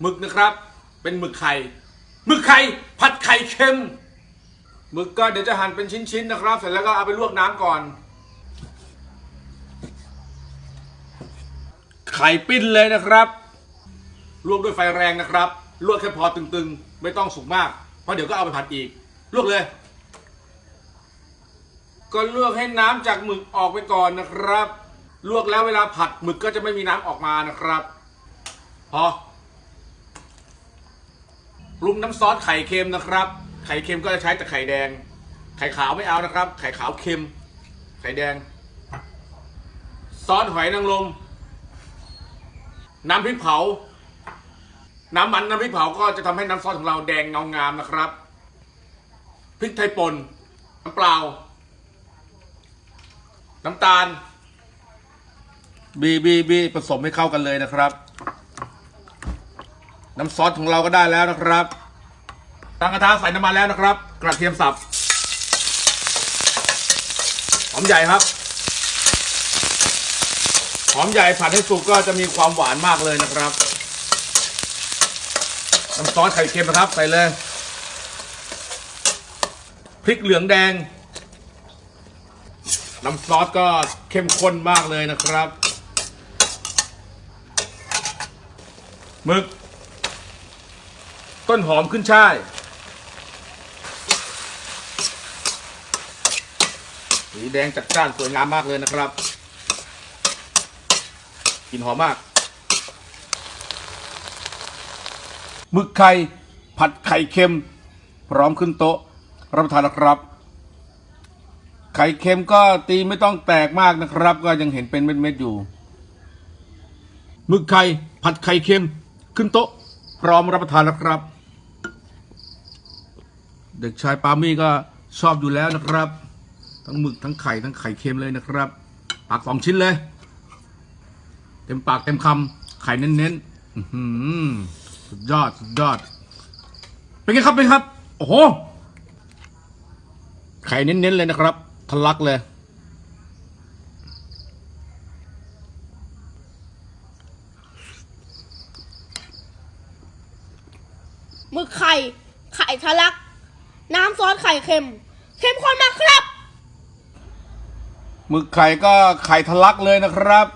หมึกนะครับ เป็นหมึกไข่หมึกไข่ผัดไข่เค็มหมึกก็เดี๋ยวจะหั่นเป็นชิ้นๆนะครับ เสร็จแล้วก็เอาไปลวกน้ำก่อน ไข่ปิ้นเลยนะครับลวกด้วยไฟแรงนะครับ ลวกแค่พอตึงๆ ไม่ต้องสุกมาก เพราะเดี๋ยวก็เอาไปผัดอีก ลวกเลย ก็ลวกให้น้ำจากหมึกออกไปก่อนนะครับ ลวกแล้วเวลาผัดหมึกก็จะไม่มีน้ำออกมานะครับ พอ ปรุงน้ำซอสไข่เค็มนะครับ ไข่เค็มก็จะใช้แต่ไข่แดง ไข่ขาวไม่เอานะครับ ไข่ขาวเค็ม ไข่แดง ซอสหอยนางรมน้ำพริกเผา น้ำมันน้ำพริกเผาก็จะทำให้น้ำซอสของเราแดงเงางามนะครับ พริกไทยป่น น้ำเปล่า น้ำตาล บีบีบีผสมให้เข้ากันเลยนะครับ น้ำซอสของเราก็ได้แล้วนะครับตั้งกระทะใส่น้ำมันแล้วนะครับ กระเทียมสับหอมใหญ่ครับหอมใหญ่ผัดให้สุกก็จะมีความหวานมากเลยนะครับ น้ำซอสไข่เค็มนะครับใส่เลยพริกเหลืองแดง น้ำซอสก็เข้มข้นมากเลยนะครับหมึก ต้นหอมขึ้นช่ายสีแดงจัดจ้านสวยงามมากเลยนะครับกลิ่นหอมมากหมึกไข่ผัดไข่เค็ม พร้อมขึ้นโต๊ะ รับประทานแล้วครับ ไข่เค็มก็ตีไม่ต้องแตกมากนะครับ ก็ยังเห็นเป็นเม็ดๆอยู่หมึกไข่ผัดไข่เค็ม ขึ้นโต๊ะ พร้อมรับประทานแล้วครับ เด็กชายปามี่ก็ชอบอยู่แล้วนะครับ ทั้งหมึกทั้งไข่ทั้งไข่เค็มเลยนะครับปากสองชิ้นเลย เต็มปากเต็มคำไข่เน้นๆสุดยอดสุดยอด เป็นไงครับเป็นครับ โอ้โหไข่เน้นๆเลยนะครับทะลักเลยมึกไข่ ไข่ทะลัก น้ำซอสไข่เค็มเข้มข้นมากครับ หมึกไข่ก็ไข่ทะลักเลยนะครับ